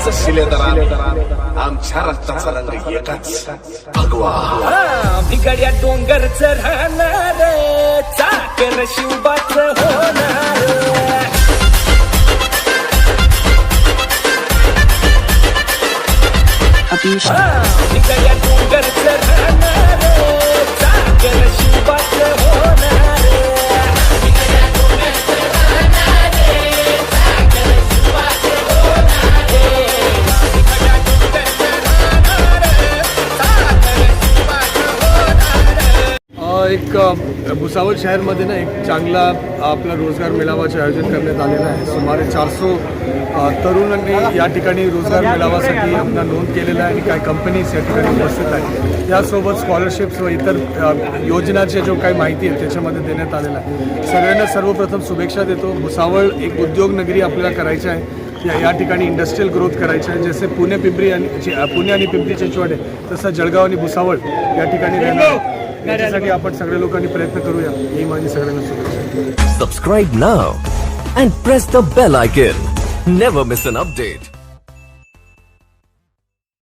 आमचं शिलेदार आमच्या रक्ताचा रंग एकच. भगवा. बिगड्या डोंगरच राहणार चाकर शिवबाच होणार बिगड्या डोंगरच एक भुसावळ शहरमध्ये ना एक चांगला आपला रोजगार मेळावाचे आयोजन करण्यात आलेलं आहे. सुमारे चारशे तरुणांनी या ठिकाणी रोजगार मेळाव्यासाठी आपला नोंद केलेला आहे आणि काही कंपनीज या ठिकाणी उपस्थित आहेत. त्यासोबत स्कॉलरशिप्स व इतर अ, योजनाच्या जो काही माहिती आहे त्याच्यामध्ये देण्यात आलेलं आहे. सगळ्यांना सर्वप्रथम शुभेच्छा देतो. भुसावळ एक उद्योग नगरी आपल्याला करायची आहे. या या ठिकाणी इंडस्ट्रियल ग्रोथ करायचं आहे. जसे पुणे पिंपरी आणि पुणे आणि पिंपरी चिंचवड आहे तसं जळगाव आणि भुसावळ या ठिकाणी. याच्यासाठी आपण सगळ्या लोकांनी प्रयत्न करूया. ही माझी सगळ्यांना press the bell icon never miss an update